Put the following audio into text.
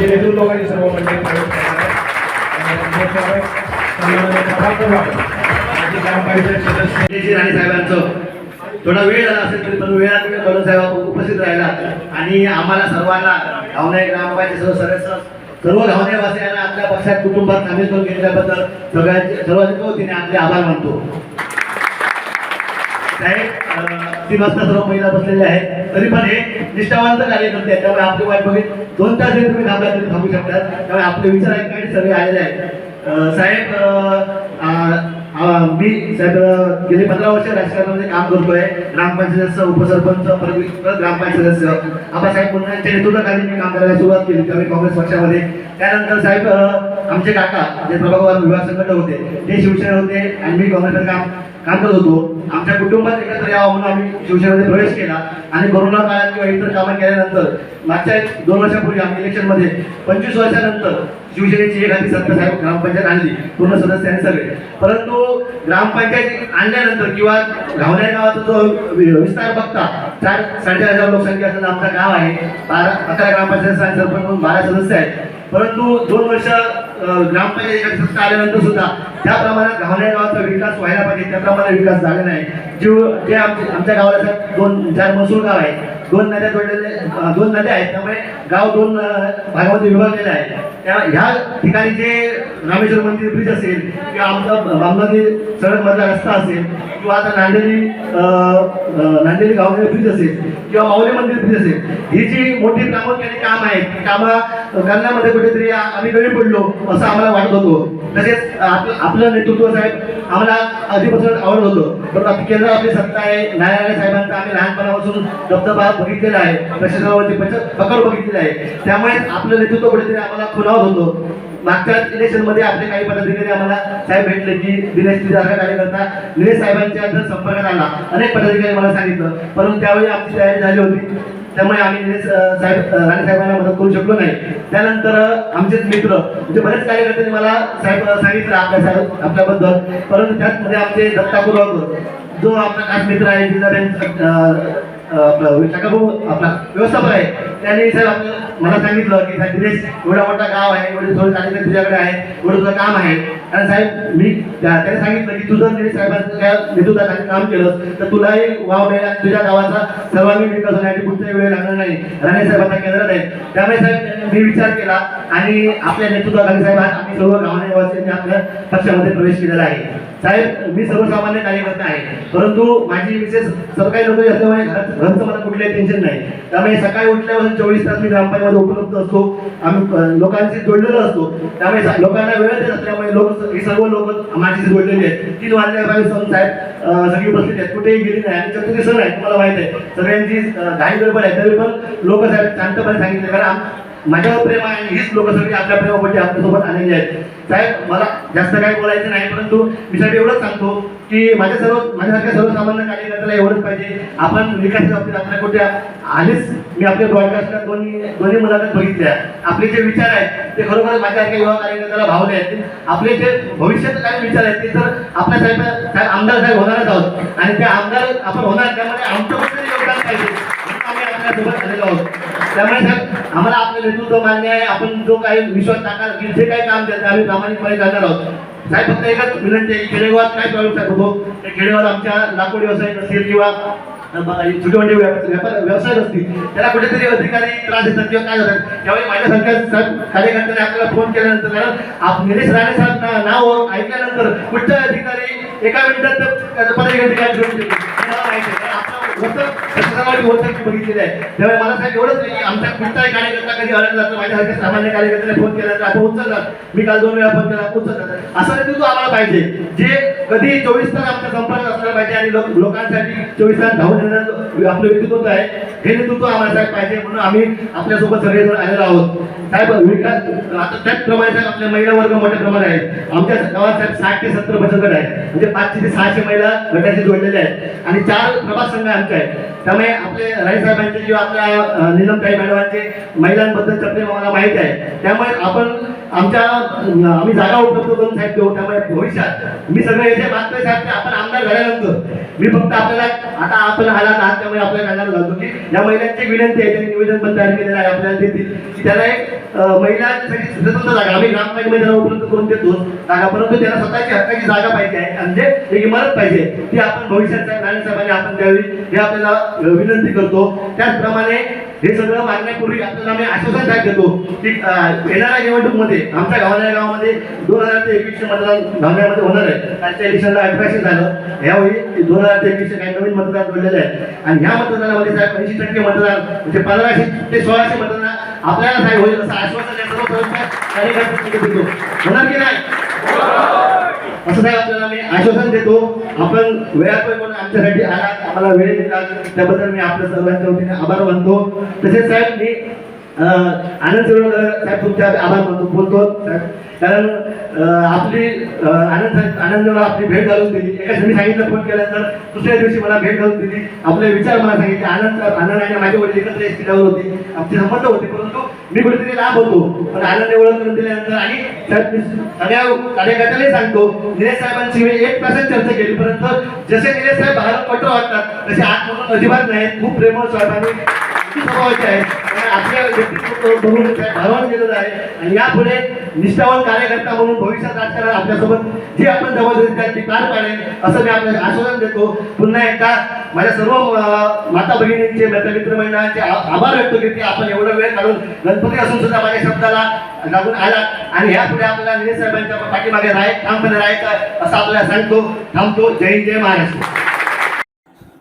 माझे नेतृत्व लोकांनी सर्व मंडळी राणे साहेबांचं. थोडा वेळ झाला असेल तरी पण वेळात वेळ करून साहेब उपस्थित राहिला. आणि आम्हाला सर्वांना धावणे ग्रामपंचायत सर्व सदस्य सर्व धावणेवासियांना आपल्या पक्षात कुटुंबात सामील करून घेतल्याबद्दल सगळ्यांचे सर्वांच्या वतीने आपले आभार मानतो. साहेब अं, तीन सर्व महिला बसलेल्या आहेत. तरी पण हे निष्ठावंत कार्यकर्ते आहेत. त्यामुळे आपली वाट बघित दोन तास जरी तुम्ही थांबला तरी थांबू शकतात. त्यामुळे आपले विचार ऐकण्यासाठी सगळे आलेले आहेत. साहेब मी साहेब गेली पंधरा वर्ष राजकारणामध्ये काम करतोय. ग्रामपंचायत सदस्य उपसरपंच परत ग्रामपंचायत सदस्य. आबासाहेब मुंढेंच्या नेतृत्वाखाली मी काम करायला सुरुवात केली. त्यावेळी काँग्रेस पक्षामध्ये. त्यानंतर साहेब आमचे काका जे प्रभागवान विभाग संघटक होते ते शिवसेना होते आणि मी काँग्रेसमध्ये काम काम करत होतो. आमच्या कुटुंबात एकत्र यावं म्हणून आम्ही शिवसेनेमध्ये प्रवेश केला आणि कोरोना काळात किंवा इतर कामं केल्यानंतर मागच्या दोन वर्षापूर्वी आम्ही इलेक्शनमध्ये पंचवीस वर्षानंतर शिवसेनेची एक हाती सत्ता साहेब ग्रामपंचायत आणली पूर्ण सदस्यांनी सगळे. परंतु ग्रामपंचायत आणल्यानंतर किंवा घावण्या गावाचा जो विस्तार बघता चार साडेचार हजार लोकसंख्या असलेला आमचं गाव आहे बारा अकरा ग्रामपंचायत सरपंच म्हणून बारा सदस्य आहेत. परंतु दोन वर्ष ग्रामपंचायत सत्ता आल्यानंतर सुद्धा त्या प्रमाणात घावण्या गावाचा विकास व्हायला पाहिजे त्याप्रमाणे विकास झाला नाही. जीव जे आमचे आमच्या गावाला दोन चार महसूल गाव आहे दोन नद्या जोडलेले दोन नद्या आहेत त्यामुळे गाव दोन भागामध्ये विभागलेलं आहे त्या ह्या ठिकाणी जे रामेश्वर मंदिर ब्रिज असेल किंवा आमचा बामनादी सडक मधला रस्ता असेल किंवा आता नांदेली नांदेली गावमध्ये ब्रिज असेल किंवा माऊली मंदिर ब्रिज असेल ही जी मोठी प्रामुख्याने काम आहेत ती कामं करण्यामध्ये कुठेतरी आम्ही गळी पडलो असं आम्हाला वाटत होतो. तसेच आपलं आपलं नेतृत्व साहेब आम्हाला आधीपासून आवडत होतं. पण आता केंद्र आपली सत्ता आहे नारायण साहेबांचा आम्ही लहानपणापासून दबदबा बघितलेला आहे प्रशासनावरती पच- पकड बघितलेला आहे. त्यामुळे आपलं नेतृत्व कुठेतरी आम्हाला खुलावत होतं. मागच्या इलेक्शनमध्ये आपले काही पदाधिकारी आम्हाला साहेब भेटले की दिनेश तुझ्यासारखा कार्यकर्ता दिनेश साहेबांच्या संपर्कात आला अनेक पदाधिकारी मला सांगितलं. परंतु त्यावेळी आमची तयारी झाली होती. त्यामुळे आम्ही साहेब राणे साहेबांना मदत करू शकलो नाही. त्यानंतर आमचेच मित्र म्हणजे बरेच कार्यकर्त्यांनी मला साहेब सांगितलं आपल्या साहेब आपल्याबद्दल. परंतु त्याचमध्ये आमचे दत्ता कुलवाकर जो आपला खास मित्र आहे जिजाबेन आपला शाखाभाऊ आपला व्यवस्थापक आहे त्यांनी सर आपलं मला सांगितलं की साहेब दिनेश एवढा मोठा गाव आहे एवढे थोडे कार्यक्रम तुझ्याकडे आहे एवढं तुझं काम आहे. आणि साहेब मी त्याने सांगितलं की तुझं दिनेश साहेबांच्या नेतृत्वाखाली काम केलं तर तुलाही वाव मिळेल तुझ्या गावाचा सर्वांगीण विकास होण्यासाठी पुढच्या वेळ लागणार नाही. राणे साहेब आता केंद्रात आहेत. त्यामुळे साहेब मी विचार केला आणि आपल्या नेतृत्वाखाली साहेब आम्ही सर्व गावाने आपल्या पक्षामध्ये प्रवेश केलेला आहे. साहेब मी सर्वसामान्य कार्यकर्ता आहे. परंतु माझी विशेष सरकारी नोकरी असल्यामुळे घरचं मला कुठलंही टेन्शन नाही. त्यामुळे सकाळी उठल्यापासून चोवीस तास मी ग्रामपंचायत उपलब्ध असतो. आम्ही लोकांशी जोडलेलो असतो. त्यामुळे लोकांना वेळ देत असल्यामुळे लोक ही सर्व लोक माझी जोडलेले आहेत. तीन वाजल्यापासून सण साहेब सगळी उपस्थित आहेत. कुठेही गेली नाही. आणि चतुर्थी सण आहे तुम्हाला माहीत आहे. सगळ्यांची घाई गडबड आहे. तरी पण लोक साहेब शांतपणे सांगितले कारण माझ्यावर प्रेम आहे आणि हीच लोक सगळी आपल्या प्रेमापोटी आपल्यासोबत आलेली आहेत. साहेब मला जास्त काही बोलायचं नाही परंतु मी साहेब एवढंच सांगतो की माझ्या सर्व माझ्यासारख्या सर्वसामान्य कार्यकर्त्याला एवढंच पाहिजे. आपण विकासाच्या बाबतीत आपल्या कुठे आलीच मी आपल्या ब्रॉडकास्टला दोन्ही दोन्ही मुलाखत बघितल्या. आपले जे विचार आहेत ते खरोखर माझ्यासारख्या युवा कार्यकर्त्याला भावले आहेत. आपले जे भविष्यात काय विचार आहेत ते तर आपल्या साहेब साहेब आमदार साहेब होणारच आहोत. आणि ते आमदार आपण होणार त्यामध्ये आमचं योगदान पाहिजे. म्हणून आम्ही आहोत त्यामुळे साहेब आम्हाला आपलं नेतृत्व मान्य आहे आपण जो काही विश्वास टाकाल की जे काही काम करते आम्ही प्रामाणिकपणे करणार आहोत. साहेब फक्त एकच विनंती आहे खेडेगावात काय प्रॉब्लेम साहेब होतो ते खेडेगावात आमच्या लाकूड व्यवसाय असतील किंवा छोटे मोठे व्यापार व्यवसाय असतील त्याला कुठेतरी अधिकारी त्रास देतात किंवा काय होतात त्यावेळी माझ्यासारख्या साहेब कार्यकर्त्याने आपल्याला फोन केल्यानंतर कारण निलेश राणे साहेब नाव ऐकल्यानंतर कुठचा अधिकारी एका मिनिटात त्या पदाधिकारी काय घेऊन देतो आहे. होतं की बघितलेलं आहे त्यामुळे मला साहेब एवढंच नाही की आमच्या कुठचाही कार्यकर्ता कधी अडकला तर माझ्यासारख्या सामान्य कार्यकर्त्याने फोन केला तर आपण उचलतात मी काल दोन वेळा फोन केला उचल असं नेतृत्व आम्हाला पाहिजे. जे कधी चोवीस तास आमच्या संपर्क असला पाहिजे आणि लोक लोकांसाठी चोवीस तास धावून येणार आपलं व्यक्तित्व आहे हे नेतृत्व आम्हाला साहेब पाहिजे म्हणून आम्ही आपल्यासोबत सगळेजण आलेलो आहोत. साहेब विकास आता त्याचप्रमाणे साहेब आपल्या महिला वर्ग मोठ्या प्रमाणात आहेत. आमच्या गावात साहेब साठ ते सत्तर बचत गट आहेत. म्हणजे पाचशे ते सहाशे महिला गटाशी जोडलेल्या आहेत. आणि चार प्रभाग संघ आमचे आहे. त्यामुळे आपले राय साहेबांचे किंवा आपल्या अं, नीलमताई मॅडमांचे महिलांबद्दल तपले आम्हाला माहीत आहे. त्यामुळे आपण आमच्या आम्ही जागा उपलब्ध करून साहेब देऊ. त्यामुळे भविष्यात मी सगळं येथे मागतोय साहेब की आपण आमदार झाल्यानंतर मी फक्त आपल्याला आता आपण आला आहात त्यामुळे आपल्याला कानाला घालतो की या महिलांची विनंती आहे त्यांनी निवेदन पण तयार केलेलं आहे आपल्याला देतील. त्याला एक महिलांसाठी स्वतंत्र जागा. आम्ही ग्रामपंचायतीमध्ये त्यांना उपलब्ध करून देतो जागा परंतु त्याला स्वतःची हक्काची जागा पाहिजे आहे. म्हणजे एक इमारत पाहिजे ती आपण भविष्याच्या नारायणसाहेबांनी आपण द्यावी हे आपल्याला विनंती करतो. त्याचप्रमाणे हे सगळं मागण्यापूर्वी आता आम्ही आश्वासन काय देतो की येणाऱ्या येणाऱ्या निवडणुकीमध्ये आमच्या गावाला गावामध्ये दोन हजार ते एकवीसशे मतदान गावण्यामध्ये होणार आहे. आजच्या इलेक्शनला अठराशे झालं. यावेळी दोन हजार ते एकवीसशे काही नवीन मतदान जोडलेले आहे. आणि ह्या मतदानामध्ये साहेब ऐंशी टक्के मतदान म्हणजे पंधराशे ते सोळाशे मतदान आपल्याला साहेब होईल असं आश्वासन या सर्व प्रमुख देतो. होणार की नाही? असं नाही आपल्याला मी आश्वासन देतो. आपण वेळात म्हणून आमच्यासाठी आलात आम्हाला वेळ दिला. त्याबद्दल मी आपल्या सर्वांच्या वतीने आभार मानतो. तसेच साहेब मी आनंद शिरोडकर साहेब तुमच्या आभार मानतो. बोलतो कारण आपली आनंद आनंदला आपली भेट घालून दिली. एका मी सांगितलं फोन केल्यानंतर दुसऱ्या दिवशी मला भेट घालून दिली. आपले विचार मला सांगितले. आनंद आनंद आणि माझे वडील एकत्र होती. आमचे संबंध होते परंतु मी कुठेतरी लाभ होतो. पण आनंद ओळख करून दिल्यानंतर आणि सगळ्या कार्यकर्त्याला सांगतो निलेश साहेबांची मी एक तासात चर्चा केली. परंतु जसे निलेश साहेब बाहेर पटो वाटतात तसे आत म्हणून अजिबात नाहीत खूप प्रेमळ साहेबांनी स्वभावाचे आहेत. आपल्या भावान आहे आणि यापुढे निष्ठावान कार्यकर्ता म्हणून भविष्यात राजकारण आपल्यासोबत जे आपण जबाबदारी द्याल ती पार पाडेल असं मी आपल्याला आश्वासन देतो. पुन्हा एकदा माझ्या सर्व अं, माता भगिनींचे मित्र मित्रमंडळांचे आभार व्यक्त करते. आपण एवढा वेळ काढून गणपती असून सुद्धा माझ्या शब्दाला लागून आला. आणि यापुढे आपल्याला निलेश साहेबांच्या पाठीमागे राहाय ठामपणे राहायचं असं आपल्याला सांगतो थांबतो. जय हिंद, जय महाराष्ट्र.